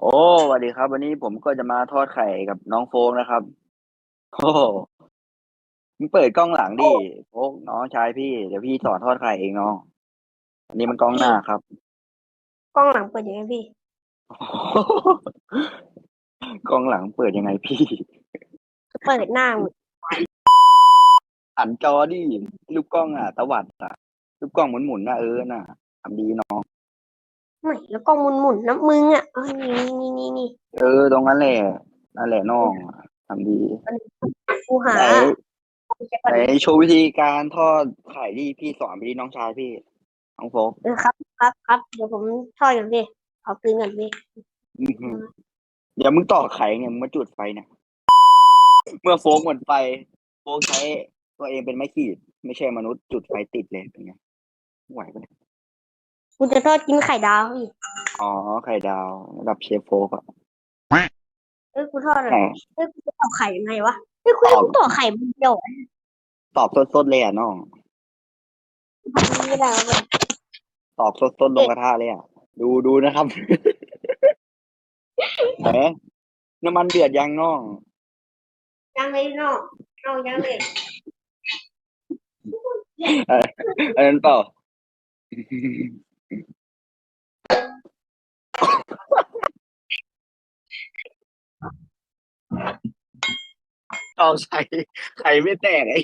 โอ้สวัสดีครับ วันนี้ผมก็จะมาทอดไข่กับน้องโฟกนะครับ โอ้มึงเปิดกล้องหลังดิโฟกน้องชายพี่เดี๋ยวพี่สอนทอดไข่เองน้องอันนี้มันกล้องหน้าครับ กล้องหลังเปิดยังไงพี่ กล้องหลังเปิดยังไงพี่ เปิดหน้ามึงหันจอดิลูกกล้องอะตวัดอะ ลูกกล้องหมุนๆนะเออน่ะทำดีน้อง ไม่แล้วกล้องหมุนหมุนๆนะมึงอะเอ้ยนี่นี่นี่นี่เออ ตรงนั้นแหละนั่นแหละน้องทำดีกูหาไหนจะไหนโชว์วิธีการทอดไข่ที่พี่สอนไปที่น้องชายพี่น้องโฟกเออครับครับครับเดี๋ยวผมทอดกันพี่ขอคืนกันพี่อื้อหือเดี๋ยวมึงต่อไข่ไงมึงมาจุดไฟเนี่ยเมื่อโฟกหมดไฟโฟกใช้ตัวเองเป็นไม้ขีด ไม่ใช่มนุษย์จุดไฟติดเลยเป็นไงไหวปะเนี่ย กูจะทอดกินไข่ดาวพี่อ๋อ ไข่ดาวระดับเชฟโฟกอะเอ้ยกูทอดอะไรแต่เอ้ยกูจะต่อไข่ยังไงวะเอ้ยกูให้กูต่อไข่มันเดียวอะตอบสดๆเลยอะน้องไม่ได้เลยตอบสดๆลงกระทะเลยอะ ดูดูนะครับ แหมน้ำมันเดือดยังน้อง ยังเลยน้องน้องยังเลยอันนั้นเปล่า เอาใส่ไข่ไม่แตกไอ้